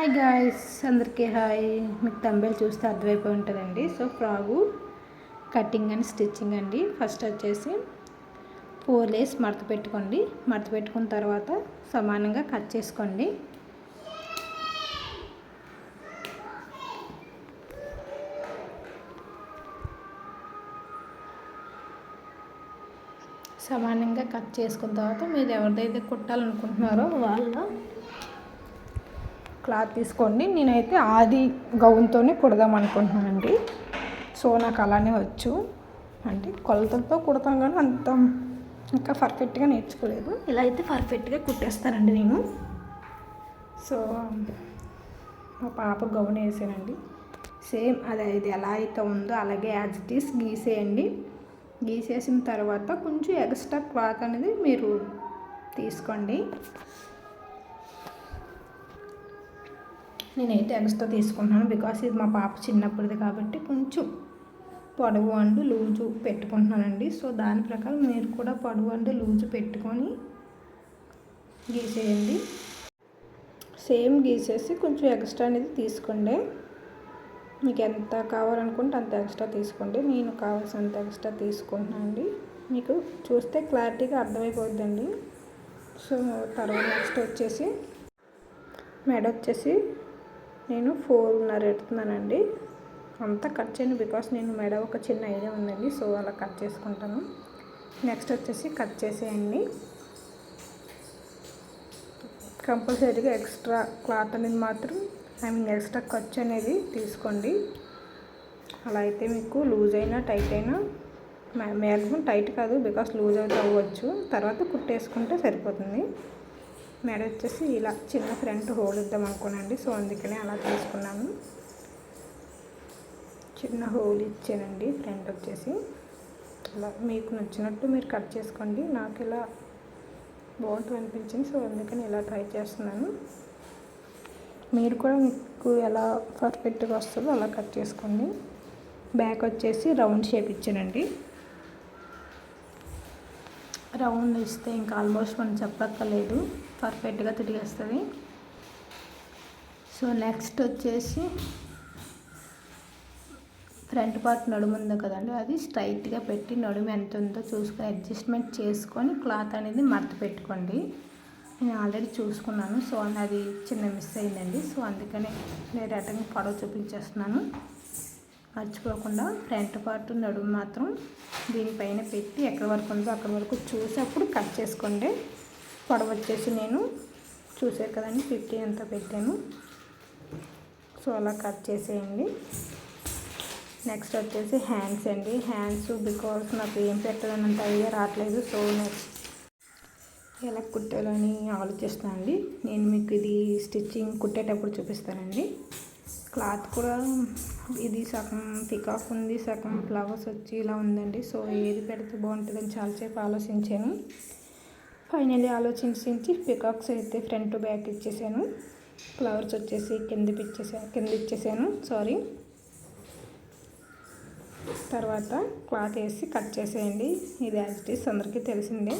Hi guys అందరికీ hi మీకు తంబేలు చూస్తే అర్థమైపోయి ఉంటుందండి. So frock cutting and stitching అండి. ఫస్ట్ వచ్చేసి ఫోర్ లేస్ మడత పెట్టుకోండి. మడత పెట్టుకున్న తర్వాత సమానంగా కట్ చేసుకోండి. సమానంగా కట్ చేసుకున్న తర్వాత మీరు ఎవరిదైతే కుట్టాలనుకుంటున్నారో వాళ్ళ క్లాత్ తీసుకోండి. నేనైతే ఆది గౌన్తోనే కుడదాం అనుకుంటున్నానండి. సో నాకు అలానే వచ్చు. అంటే కొలతలతో కుడతాం కానీ అంత ఇంకా పర్ఫెక్ట్గా నేర్చుకోలేదు. ఇలా అయితే పర్ఫెక్ట్గా కుట్టేస్తానండి నేను. సో మా పాప గౌన్ వేసానండి. సేమ్ అది ఇది ఎలా అయితే ఉందో అలాగే యాజ్ ఇట్ ఈస్ గీసేయండి. గీసేసిన తర్వాత కొంచెం ఎక్స్ట్రా క్లాత్ అనేది మీరు తీసుకోండి. నేనైతే ఎక్స్ట్రా తీసుకుంటున్నాను బికాస్ ఇది మా పాప చిన్నప్పటిది కాబట్టి కొంచెం పొడవు అండ్ లూజు పెట్టుకుంటున్నానండి. సో దాని ప్రకారం మీరు కూడా పొడవు అండ్ లూజు పెట్టుకొని గీసేయండి. సేమ్ గీసేసి కొంచెం ఎక్స్ట్రా అనేది తీసుకోండి. మీకు ఎంత కావాలనుకుంటే అంత ఎక్స్ట్రా తీసుకోండి. నేను కావాల్సినంత ఎక్స్ట్రా తీసుకుంటున్నాను అండి. మీకు చూస్తే క్లారిటీగా అర్థమైపోద్దండి. సో తర్వాత నెక్స్ట్ వచ్చేసి మెడ వచ్చేసి నేను ఫోర్న్నర ఎడుతున్నానండి అంతా కట్ చేయను బికాస్ నేను మెడ ఒక చిన్న ఐడియా ఉందండి. సో అలా కట్ చేసుకుంటాను. నెక్స్ట్ వచ్చేసి కట్ చేసేయండి. కంపల్సరీగా ఎక్స్ట్రా క్లాత్ అనేది మాత్రం ఐ మీన్ ఎక్స్ట్రా ఖర్చు అనేది తీసుకోండి. అలా అయితే మీకు లూజ్ అయినా టైట్ అయినా మ్యాక్సిమం టైట్ కాదు బికాస్ లూజ్ అయితే అవ్వచ్చు. తర్వాత కుట్టేసుకుంటే సరిపోతుంది. మెడ వచ్చేసి ఇలా చిన్న ఫ్రంట్ హోల్ ఇద్దాం అనుకోనండి సో అందుకనే అలా తీసుకున్నాను. చిన్న హోల్ ఇచ్చానండి ఫ్రంట్ వచ్చేసి. అలా మీకు నచ్చినట్టు మీరు కట్ చేసుకోండి. నాకు ఇలా బాగుంటుంది అనిపించింది సో అందుకని ఇలా ట్రై చేస్తున్నాను. మీరు కూడా మీకు ఎలా పర్ఫెక్ట్గా వస్తుందో అలా కట్ చేసుకోండి. బ్యాక్ వచ్చేసి రౌండ్ షేప్ ఇచ్చానండి. రౌండ్ ఇస్తే ఇంకా ఆల్మోస్ట్ మనం చెప్పక్కర్లేదు. పర్ఫెక్ట్గా తిరిగేస్తుంది సో నెక్స్ట్ వచ్చేసి ఫ్రంట్ పార్ట్ నడుము ఉంది కదండి అది స్ట్రైట్గా పెట్టి నడుము ఎంత ఉందో చూసుకొని అడ్జస్ట్మెంట్ చేసుకొని క్లాత్ అనేది మడత పెట్టుకోండి. నేను ఆల్రెడీ చూసుకున్నాను సో అది చిన్న మిస్ అయిందండి సో అందుకనే నేను రిటర్న్ పొడవ చూపించేస్తున్నాను. మర్చిపోకుండా ఫ్రంట్ పార్ట్ నడుము మాత్రం దీనిపైన పెట్టి ఎక్కడి వరకు ఉందో అక్కడి వరకు చూసి అప్పుడు కట్ చేసుకోండి. పొడవ వచ్చేసి నేను చూసారు కదండి ఫిఫ్టీ అంతా పెట్టాను. సో అలా కట్ చేసేయండి. నెక్స్ట్ వచ్చేసి హ్యాండ్స్ అండి. హ్యాండ్స్ బికాస్ నాకు ఏం పెట్టాలని అంత ఐడియా రావట్లేదు. సో నెక్స్ట్ ఎలా కుట్టాలని ఆలోచిస్తాను అండి. నేను మీకు ఇది స్టిచ్చింగ్ కుట్టేటప్పుడు చూపిస్తానండి. క్లాత్ కూడా ఇది సగం పికాక్ ఉంది సగం ఫ్లవర్స్ వచ్చి ఇలా ఉందండి. సో ఏది పెడితే బాగుంటుందని చాలాసేపు ఆలోచించాను. ఫైనలీ ఆలోచించి పికాక్స్ అయితే ఫ్రంట్ బ్యాక్ ఇచ్చేసాను. ఫ్లవర్స్ వచ్చేసి కింద ఇచ్చేసాను కింద ఇచ్చేసాను. సారీ తర్వాత క్లాత్ వేసి కట్ చేసేయండి. ఇది యాజ్ ఇట్ ఈస్ అందరికీ తెలిసిందే.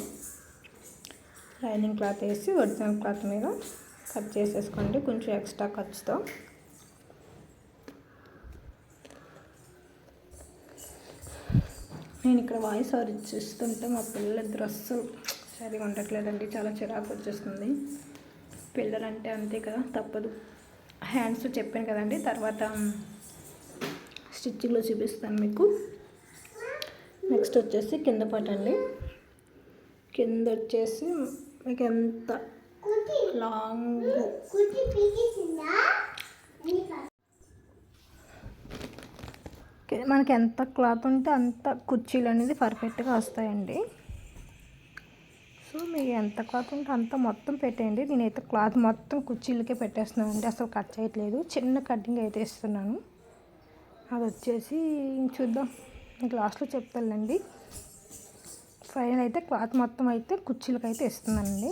లైనింగ్ క్లాత్ వేసి ఒరిజినల్ క్లాత్ మీద కట్ చేసేసుకోండి కొంచెం ఎక్స్ట్రా ఖర్చుతో నేను ఇక్కడ వాయిస్ ఆర్ ఇచ్చిస్తుంటే మా పిల్లల అస్సలు సరిగా ఉండట్లేదండి చాలా చిరాకు వచ్చేస్తుంది. పిల్లలంటే అంతే కదా తప్పదు. హ్యాండ్స్ చెప్పాను కదండి తర్వాత స్టిచ్చింగ్లో చూపిస్తాను మీకు. నెక్స్ట్ వచ్చేసి కింద పట్టండి కింద వచ్చేసి మీకు ఎంత లాంగ్. మనకి ఎంత క్లాత్ ఉంటే అంత కుర్చీలు అనేది పర్ఫెక్ట్గా వస్తాయండి. సో మీకు ఎంత క్లాత్ ఉంటే అంత మొత్తం పెట్టేయండి. నేనైతే క్లాత్ మొత్తం కుర్చీలకే పెట్టేస్తున్నాను అండి అసలు కట్ చేయట్లేదు. చిన్న కటింగ్ అయితే ఇస్తున్నాను. అది వచ్చేసి చూద్దాం. మీకు లాస్ట్లో చెప్తానండి ఫైనల్ అయితే క్లాత్ మొత్తం అయితే కుర్చీలకైతే అయితే ఇస్తున్నానండి.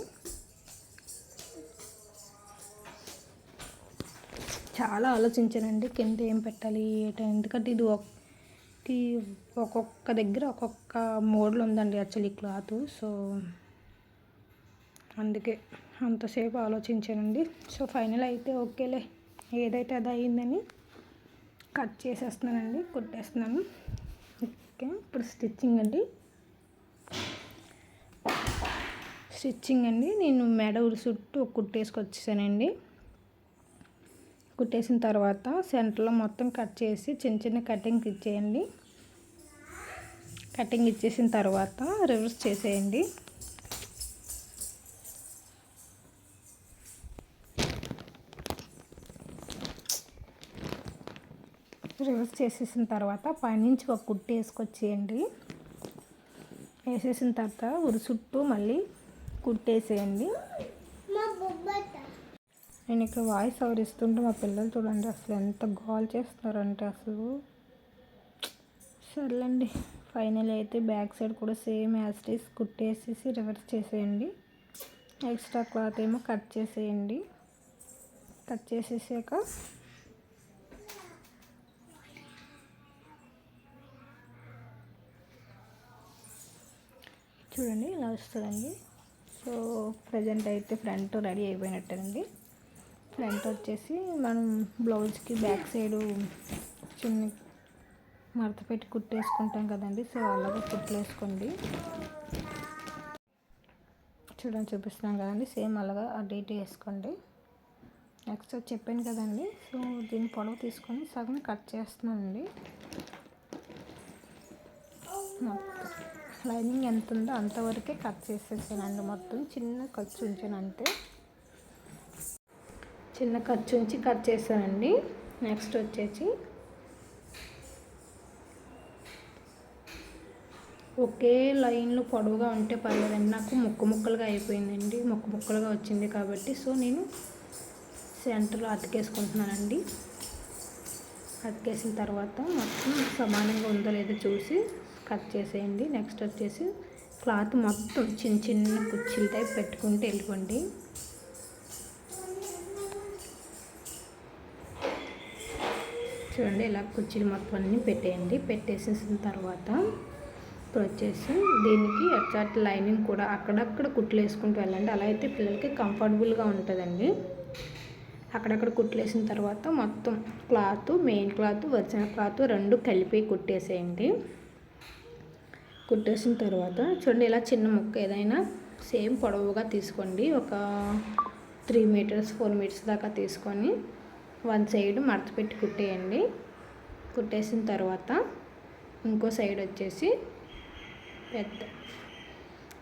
చాలా ఆలోచించానండి. కింద ఏం పెట్టాలి ఏటో ఎందుకంటే ఇది ఒకటి ఒక్కొక్క దగ్గర ఒక్కొక్క మోడల్ ఉందండి యాక్చువల్లీ క్లాత్. సో అందుకే అంతసేపు ఆలోచించానండి. సో ఫైనల్ అయితే ఓకేలే. ఏదైతే అది అయ్యిందని కట్ చేసేస్తున్నానండి. కుట్టేస్తున్నాను. ఓకే ఇప్పుడు స్టిచ్చింగ్ అండి. స్టిచ్చింగ్ అండి. నేను మెడ ఉరి చుట్టూ కుట్టేసుకొచ్చేసానండి. కుట్టేసిన తర్వాత సెంటర్లో మొత్తం కట్ చేసి చిన్న చిన్న కటింగ్ ఇచ్చేయండి. కటింగ్ ఇచ్చేసిన తర్వాత రివర్స్ చేసేయండి. రివర్స్ చేసేసిన తర్వాత పైనుంచి ఒక కుట్టి వేసుకొచ్చేయండి. వేసేసిన తర్వాత ఉరి చుట్టూ మళ్ళీ కుట్టేసేయండి. నేను ఇక్కడ వాయిస్ ఎవరు ఇస్తుంటే మా పిల్లలు చూడండి అసలు ఎంత గోల్ చేస్తున్నారంటే అసలు. సర్లేండి ఫైనల్ అయితే బ్యాక్ సైడ్ కూడా సేమ్ యాస్టీస్ కుట్టేసేసి రివర్స్ చేసేయండి. ఎక్స్ట్రా క్లాత్ ఏమో కట్ చేసేయండి. కట్ చేసేసాక చూడండి ఇలా వస్తుందండి. సో ప్రజెంట్ అయితే ఫ్రంట్ రెడీ అయిపోయినట్టేనండి. ఫ్రంట్ వచ్చేసి మనం బ్లౌజ్కి బ్యాక్ సైడు చిన్న మడత పెట్టి కుట్టేసుకుంటాం కదండి. సో అలాగే కుట్లేసుకోండి చూడండి చూపిస్తున్నాం కదండి. సేమ్ అలాగా అడ్డేట్ వేసుకోండి. నెక్స్ట్ చెప్పాను కదండి. సో దీన్ని పొడవు తీసుకొని సగం కట్ చేస్తున్నానండి. లైనింగ్ ఎంత ఉందో అంతవరకే కట్ చేసేసానండి మొత్తం. చిన్న ఖర్చు ఉంచాను అంతే చిన్న ఖర్చు ఉంచి కట్ చేశానండి. నెక్స్ట్ వచ్చేసి ఒకే లైన్లో పొడవుగా ఉంటే పర్లేదండి. నాకు ముక్క ముక్కలుగా అయిపోయిందండి. ముక్క ముక్కలుగా వచ్చింది కాబట్టి సో నేను సెంటర్లో అతికేసుకుంటున్నానండి. అతికేసిన తర్వాత మొత్తం సమానంగా ఉందో లేదో చూసి కట్ చేసేయండి. నెక్స్ట్ వచ్చేసి క్లాత్ మొత్తం చిన్న చిన్న కుర్చీలు టైప్ పెట్టుకుంటూ వెళ్ళిపోండి. చూడండి ఇలా కుర్చీలు మొత్తం అన్నీ పెట్టేయండి. పెట్టేసేసిన తర్వాత ఇప్పుడు వచ్చేసి దీనికి ఎగ్జాక్ట్ లైనింగ్ కూడా అక్కడక్కడ కుట్లు వేసుకుంటూ వెళ్ళండి. అలా అయితే పిల్లలకి కంఫర్టబుల్గా ఉంటుందండి. అక్కడక్కడ కుట్లేసిన తర్వాత మొత్తం cloth main cloth original cloth రెండు కలిపి కుట్టేసేయండి. కుట్టేసిన తర్వాత చూడండి ఇలా చిన్న ముక్క ఏదైనా సేమ్ పొడవుగా తీసుకోండి. ఒక త్రీ మీటర్స్ ఫోర్ మీటర్స్ దాకా తీసుకొని వన్ సైడ్ మడత పెట్టి కుట్టేయండి. కుట్టేసిన తర్వాత ఇంకో సైడ్ వచ్చేసి పెద్ద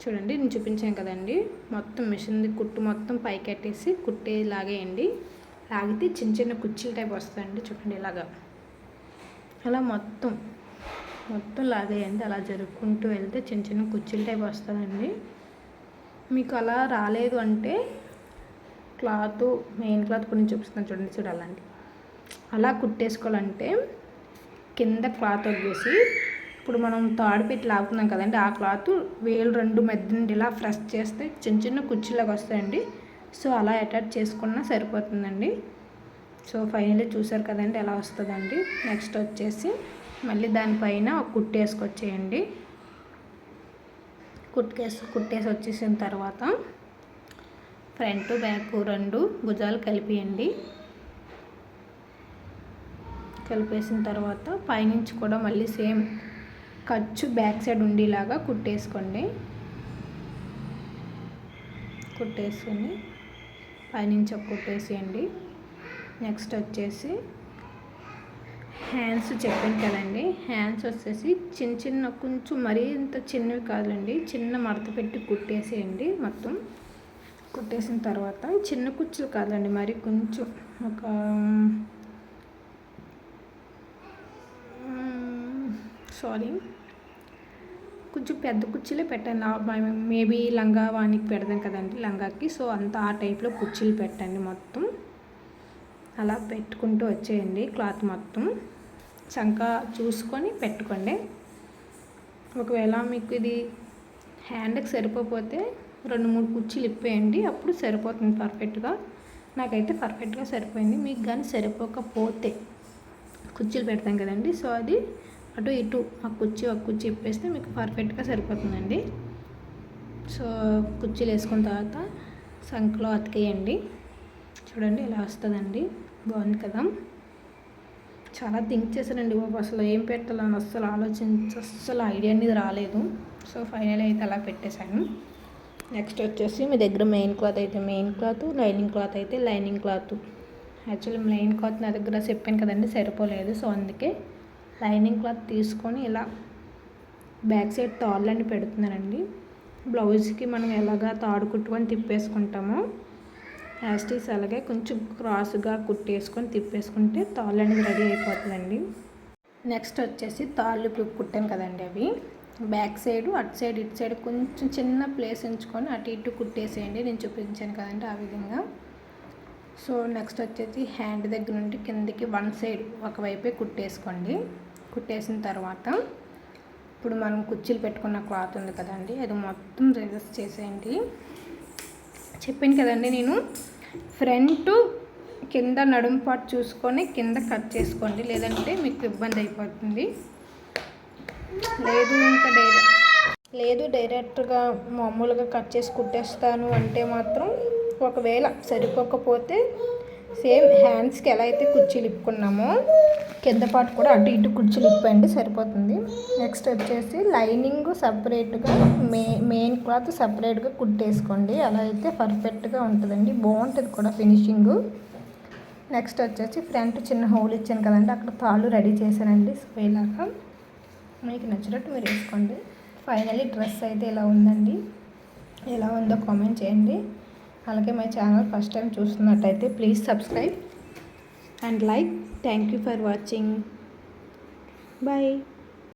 చూడండి నేను చూపించాను కదండి. మొత్తం మిషన్ కుట్టు మొత్తం పైకెట్టేసి కుట్టే లాగేయండి లాగితే చిన్న చిన్న కుర్చీల టైప్ వస్తుందండి చూడండి ఇలాగా. అలా మొత్తం మొత్తం లాగేయండి అలా జరుపుకుంటూ వెళ్తే చిన్న చిన్న కుర్చీల టైప్ వస్తుందండి. మీకు అలా రాలేదు అంటే క్లాత్ మెయిన్ క్లాత్ కొన్ని చూపిస్తున్నాను చూడండి చూడాలండి. అలా కుట్టేసుకోవాలంటే కింద క్లాత్ వచ్చేసి ఇప్పుడు మనం తాడు పెట్టి లాగుతున్నాం కదండి ఆ క్లాత్ వేలు రెండు మధ్య నుండి ఇలా ఫ్రెష్ చేస్తే చిన్న చిన్న కుర్చీలాగా వస్తాయండి. సో అలా అటాచ్ చేసుకున్నా సరిపోతుందండి. సో ఫైనల్లీ చూసారు కదండి ఎలా వస్తుందండి. నెక్స్ట్ వచ్చేసి మళ్ళీ దానిపైన ఒక కుట్టేసుకొచ్చేయండి కుట్టేసి కుట్టేసి వచ్చేసిన తర్వాత ఫ్రంట్ బ్యాక్ రెండు భుజాలు కలిపియండి. కలిపేసిన తర్వాత పైనుంచి కూడా మళ్ళీ సేమ్ ఖర్చు బ్యాక్ సైడ్ ఉండేలాగా కుట్టేసుకోండి. కుట్టేసుకొని పైనుంచి ఒక కుట్టేసేయండి నెక్స్ట్ వచ్చేసి హ్యాండ్స్ చెప్పాను కదండి. హ్యాండ్స్ వచ్చేసి చిన్న చిన్న కొంచెం మరీ ఇంత చిన్నవి కాదండి చిన్న మడత పెట్టి కుట్టేసేయండి మొత్తం. కుట్టేసిన తర్వాత చిన్న కుచ్చులు కాదండి మరి కొంచెం ఒక సారీ. కొంచెం పెద్ద కుర్చీలే పెట్టండి. మేబీ లంగా వానికి పెడదాం కదండి లంగాకి. సో అంత ఆ టైప్లో కుర్చీలు పెట్టండి మొత్తం. అలా పెట్టుకుంటూ వచ్చేయండి క్లాత్ మొత్తం. చంక చూసుకొని పెట్టుకోండి. ఒకవేళ మీకు ఇది హ్యాండ్కి సరిపోతే రెండు మూడు కుర్చీలు ఇప్పేయండి. అప్పుడు సరిపోతుంది పర్ఫెక్ట్గా. నాకైతే పర్ఫెక్ట్గా సరిపోయింది. మీకు కానీ సరిపోకపోతే కుర్చీలు పెడతాం కదండి. సో అది అటు ఇటు ఆ కుర్చీ ఒక కుర్చీ ఇప్పేస్తే మీకు పర్ఫెక్ట్గా సరిపోతుందండి. సో కుర్చీలు వేసుకున్న తర్వాత సంఖ్లో అతికేయండి. చూడండి ఇలా వస్తుందండి. బాగుంది కదా. చాలా థింక్ చేశానండి బాబు అసలు ఏం పెట్టాలని అస్సలు ఆలోచించ అస్సలు ఐడియా అనేది రాలేదు. సో ఫైనల్ అయితే అలా పెట్టేశాను. నెక్స్ట్ వచ్చేసి మీ దగ్గర మెయిన్ క్లాత్ అయితే మెయిన్ క్లాత్ లైనింగ్ క్లాత్ అయితే lining cloth. Actually main cloth నా దగ్గర చెప్పాను కదండి సరిపోలేదు. సో అందుకే లైనింగ్ క్లాత్ తీసుకొని ఇలా బ్యాక్ సైడ్ తాళ్ళని పెడుతున్నానండి. బ్లౌజ్కి మనం ఎలాగా తాడు కుట్టుకొని తిప్పేసుకుంటామో యాస్టీస్ అలాగే కొంచెం క్రాస్గా కుట్టేసుకొని తిప్పేసుకుంటే తాళ్ళు అనేది రెడీ అయిపోతుందండి నెక్స్ట్ వచ్చేసి తాళ్ళు ఇప్పుడు కుట్టాను కదండి అవి. బ్యాక్ సైడ్ అటు సైడ్ ఇటు సైడ్ కొంచెం చిన్న ప్లేస్ ఉంచుకొని అటు ఇటు కుట్టేసేయండి. నేను చూపించాను కదండి ఆ విధంగా. సో నెక్స్ట్ వచ్చేసి హ్యాండ్ దగ్గర నుండి కిందకి వన్ సైడ్ ఒకవైపే కుట్టేసుకోండి. కుట్టేసిన తర్వాత ఇప్పుడు మనం కుర్చీలు పెట్టుకున్న క్లాత్ ఉంది కదండి అది మొత్తం రివర్స్ చేసేయండి. చెప్పాను కదండి నేను. ఫ్రంట్ కింద నడుము పాటు చూసుకొని కింద కట్ చేసుకోండి. లేదంటే మీకు ఇబ్బంది అయిపోతుంది. లేదు ఇంకా డైరెక్ట్ లేదు డైరెక్ట్గా మామూలుగా కట్ చేసి కుట్టేస్తాను అంటే మాత్రం ఒకవేళ సరిపోకపోతే సేమ్ హ్యాండ్స్కి ఎలా అయితే కుర్చీలు ఇప్పుకున్నామో కింద పాటు కూడా అటు ఇటు కుర్చీలు ఇప్పండి సరిపోతుంది. నెక్స్ట్ వచ్చేసి లైనింగ్ సపరేట్గా మే మెయిన్ క్లాత్ సపరేట్గా కుట్టేసుకోండి. అలా అయితే పర్ఫెక్ట్గా ఉంటుందండి. బాగుంటుంది కూడా ఫినిషింగ్. నెక్స్ట్ వచ్చేసి ఫ్రంట్ చిన్న హోల్ ఇచ్చాను కదండి అక్కడ తాళ్ళు రెడీ చేశానండి సో ఇలాగా మీకు నచ్చినట్టు మీరు వేసుకోండి. ఫైనలీ డ్రెస్ అయితే ఇలా ఉందండి? ఎలా ఉందో కామెంట్ చేయండి. అలాగే మై ఛానల్ ఫస్ట్ టైం చూస్తున్నట్టయితే please subscribe and like. Thank you for watching. Bye.